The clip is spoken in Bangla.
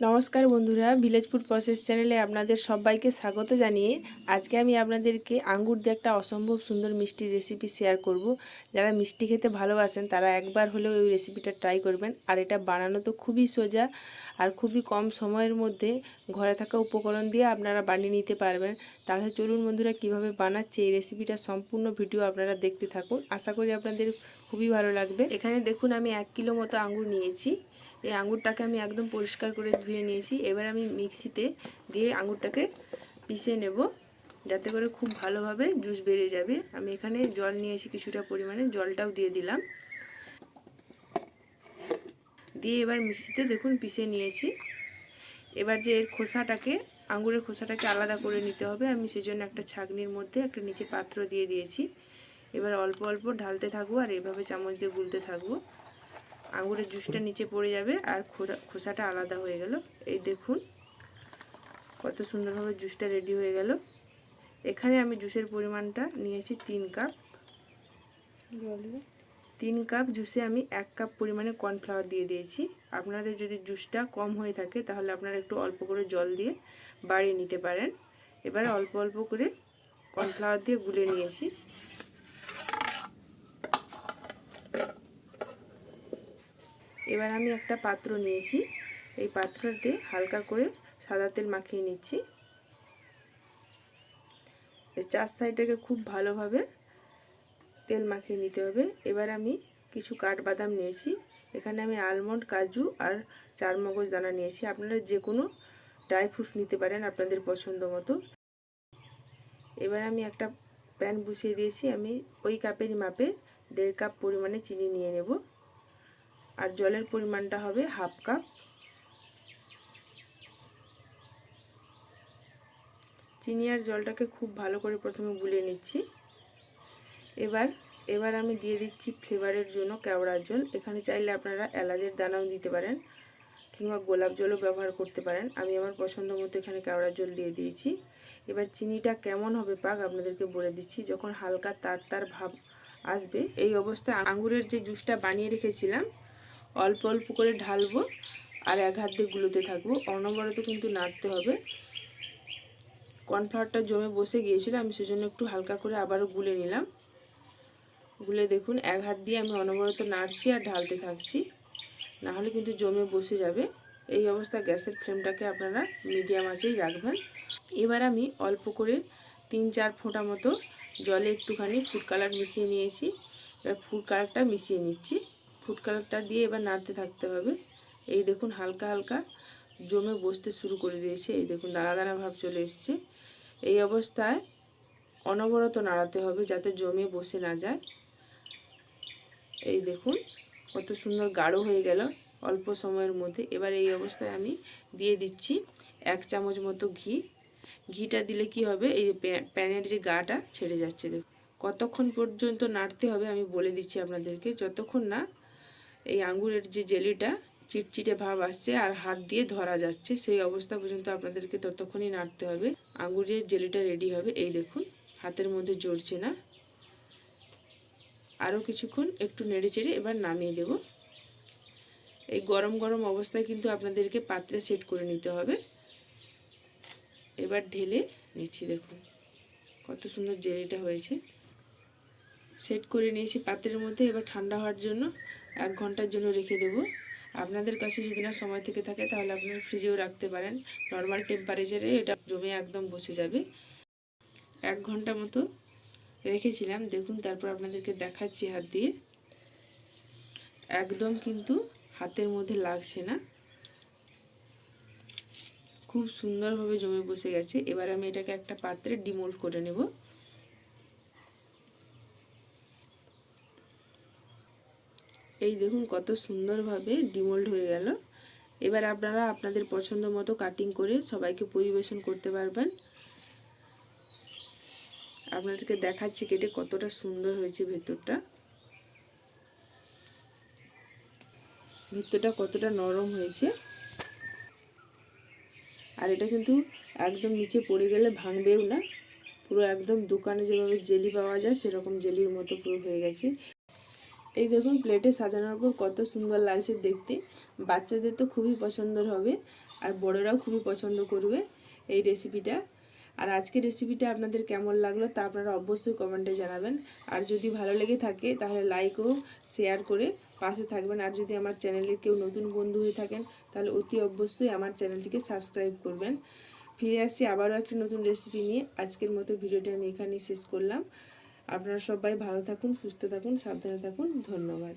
নমস্কার বন্ধুরা ভিলেজ প্রসেস চ্যানেলে আপনাদের সবাইকে স্বাগত জানিয়ে আজকে আমি আপনাদেরকে আঙ্গুর দিয়ে একটা অসম্ভব সুন্দর মিষ্টির রেসিপি শেয়ার করব। যারা মিষ্টি খেতে ভালোবাসেন, তারা একবার হলেও ওই রেসিপিটা ট্রাই করবেন। আর এটা বানানো তো খুবই সোজা আর খুবই কম সময়ের মধ্যে ঘরে থাকা উপকরণ দিয়ে আপনারা বানিয়ে নিতে পারবেন। তাহলে চলুন বন্ধুরা, কীভাবে বানাচ্ছে এই রেসিপিটা সম্পূর্ণ ভিডিও আপনারা দেখতে থাকুন। আশা করি আপনাদের খুবই ভালো লাগবে। এখানে দেখুন, আমি এক কিলো মতো আঙ্গুর নিয়েছি। এই আঙুরটাকে আমি একদম পরিষ্কার করে ধুয়ে নিয়েছি। এবার আমি মিক্সিতে দিয়ে আঙুরটাকে পিষে নেব, যাতে করে খুব ভালোভাবে জুস বেরিয়ে যাবে। আমি এখানে জল নিয়েছি কিছুটা পরিমাণে, জলটাও দিয়ে দিলাম। দিয়ে এবার মিক্সিতে দেখুন পিষে নিয়েছি। এবার যে এর খোসাটাকে, আঙুরের খোসাটাকে আলাদা করে নিতে হবে। আমি সেজন্য একটা ছাগনির মধ্যে একটা নিচে পাত্র দিয়ে দিয়েছি। এবার অল্প অল্প ঢালতে থাকব আর এভাবে চামচ দিয়ে গুলতে থাকব। আঙুরের জুসটা নিচে পড়ে যাবে আর খোসাটা আলাদা হয়ে গেল। এই দেখুন, কত সুন্দরভাবে জুসটা রেডি হয়ে গেল। এখানে আমি জুসের পরিমাণটা নিয়েছি তিন কাপ। তিন কাপ জুসে আমি এক কাপ পরিমাণে কর্নফ্লাওয়ার দিয়ে দিয়েছি। আপনাদের যদি জুসটা কম হয়ে থাকে, তাহলে আপনারা একটু অল্প করে জল দিয়ে বাড়িয়ে নিতে পারেন। এবারে অল্প অল্প করে কর্নফ্লাওয়ার দিয়ে গুলে নিয়েছি। এবার আমি একটা পাত্র নিয়েছি। এই পাত্রতে হালকা করে সাদা তেল মাখিয়ে নিচ্ছি। চার সাইডটাকে খুব ভালোভাবে তেল মাখিয়ে নিতে হবে। এবার আমি কিছু কাঠবাদাম নিয়েছি। এখানে আমি আলমন্ড কাজু আর চারমগজ দানা নিয়েছি। আপনারা যে কোনো ড্রাই ফ্রুটস নিতে পারেন আপনাদের পছন্দ মতো। এবার আমি একটা প্যান বসিয়ে দিয়েছি। আমি ওই কাপেরই মাপে দেড় কাপ পরিমাণে চিনি নিয়ে নেব। আর জলের পরিমাণটা হবে হাফ কাপ। চিনি আর জলটাকে খুব ভালো করে প্রথমে গুলিয়ে নিচ্ছি। এবার এবার আমি দিয়ে দিচ্ছি ফ্লেভারের জন্য কেওড়ার জল। এখানে চাইলে আপনারা এলাচের দানাও দিতে পারেন কিংবা গোলাপ জলও ব্যবহার করতে পারেন। আমি আমার পছন্দ মতো এখানে কেওড়ার জল দিয়ে দিয়েছি। এবার চিনিটা কেমন হবে পাক আপনাদেরকে বলে দিচ্ছি। যখন হালকা তার তার ভাব আসবে। এই অবস্থায় আঙুরের যে জুসটা বানিয়ে রেখেছিলাম, অল্প অল্প করে ঢালবো আর এক হাত দিয়ে গুলোতে থাকব। অনবরত কিন্তু নাড়তে হবে। কর্নফ্লাওয়ারটা জমে বসে গিয়েছিল, আমি সেজন্য একটু হালকা করে আবারও গুলে নিলাম। গুলে দেখুন, এক হাত দিয়ে আমি অনবরত নাড়ছি আর ঢালতে থাকছি। না হলে কিন্তু জমে বসে যাবে। এই অবস্থা গ্যাসের ফ্লেমটাকে আপনারা মিডিয়াম আঁচেই রাখবেন। এবার আমি অল্প করে তিন চার ফোঁটা মতো জলে একটুখানি ফুড কালার মিশিয়ে নিয়েছি। এবার ফুড কালারটা মিশিয়ে নিচ্ছি। ফুড কালারটা দিয়ে এবার নাড়তে থাকতে হবে। এই দেখুন হালকা হালকা জমে বসতে শুরু করে দিয়েছে। এই দেখুন দানা দানা ভাব চলে এসছে। এই অবস্থায় অনবরত নাড়াতে হবে যাতে জমে বসে না যায়। এই দেখুন কত সুন্দর গাঢ় হয়ে গেল অল্প সময়ের মধ্যে। এবার এই অবস্থায় আমি দিয়ে দিচ্ছি এক চামচ মতো ঘি। ঘিটা দিলে কি হবে? এই প্যানের যে গাটা ছেড়ে যাচ্ছে দেখুন কতক্ষণ পর্যন্ত নাড়তে হবে আমি বলে দিচ্ছি আপনাদেরকে। যতক্ষণ না এই আঙ্গুরের যে জেলিটা, চিটচিটে ভাব আসছে আর হাত দিয়ে ধরা যাচ্ছে, সেই অবস্থা পর্যন্ত আপনাদেরকে ততক্ষণই নাড়তে হবে। আঙ্গুরের জেলিটা রেডি হবে। এই দেখুন, হাতের মধ্যে জড়ছে না। আরও কিছুক্ষণ একটু নেড়ে চেড়ে এবার নামিয়ে দেব। এই গরম গরম অবস্থায় কিন্তু আপনাদেরকে পাত্রে সেট করে নিতে হবে। এবার ঢেলে নিচ্ছি, দেখুন। কত সুন্দর জেলিটা হয়েছে। সেট করে নিয়েছি পাত্রের মধ্যে। এবার ঠান্ডা হওয়ার জন্য এক ঘণ্টার জন্য রেখে দেব। আপনাদের কাছে যদি না সময় থেকে থাকে, তাহলে আপনারা ফ্রিজেও রাখতে পারেন। নর্মাল টেম্পারেচারে এটা জমে একদম বসে যাবে। এক ঘণ্টা মতো রেখেছিলাম। দেখুন, তারপর আপনাদেরকে দেখাচ্ছি হাত দিয়ে। একদম কিন্তু হাতের মধ্যে লাগছে না। খুব সুন্দরভাবে জমে বসে গেছে। এবার আমি এটাকে একটা পাত্রে ডিমোল্ড করে নেব। এই দেখুন কত সুন্দরভাবে ডিমোল্ড হয়ে গেল। এবার আপনারা আপনাদের পছন্দ মতো কাটিং করে সবাইকে পরিবেশন করতে পারবেন। আপনাদেরকে দেখাচ্ছি কেটে কতটা সুন্দর হয়েছে ভেতরটা। ভেতরটা কতটা নরম হয়েছে। আর এটা কিন্তু একদম নিচে পড়ে গেলে ভাঙবেও না। পুরো একদম দোকানে যেভাবে জেলি পাওয়া যায়, সেরকম জেলির মতো পুরো হয়ে গেছে। এই দেখুন, প্লেটে সাজানোর পর কত সুন্দর লাগছে দেখতে। বাচ্চাদের তো খুবই পছন্দ হবে, আর বড়রাও খুবই পছন্দ করবে এই রেসিপিটা আর আজকের রেসিপিটা আপনাদের কেমন লাগল তা আপনারা অবশ্যই কমেন্টে জানাবেন। আর যদি ভালো লেগে থাকে, তাহলে লাইক ও শেয়ার করে পাশে থাকবেন। আর যদি আমার চ্যানেলের কেউ নতুন বন্ধু হয়ে থাকেন, তাহলে অতি অবশ্যই আমার চ্যানেলটিকে সাবস্ক্রাইব করবেন। ফিরে আসছি আবারও একটি নতুন রেসিপি নিয়ে। আজকের মতো ভিডিওটি আমি এখানেই শেষ করলাম। আপনারা সবাই ভালো থাকুন, সুস্থ থাকুন, সাবধানে থাকুন। ধন্যবাদ।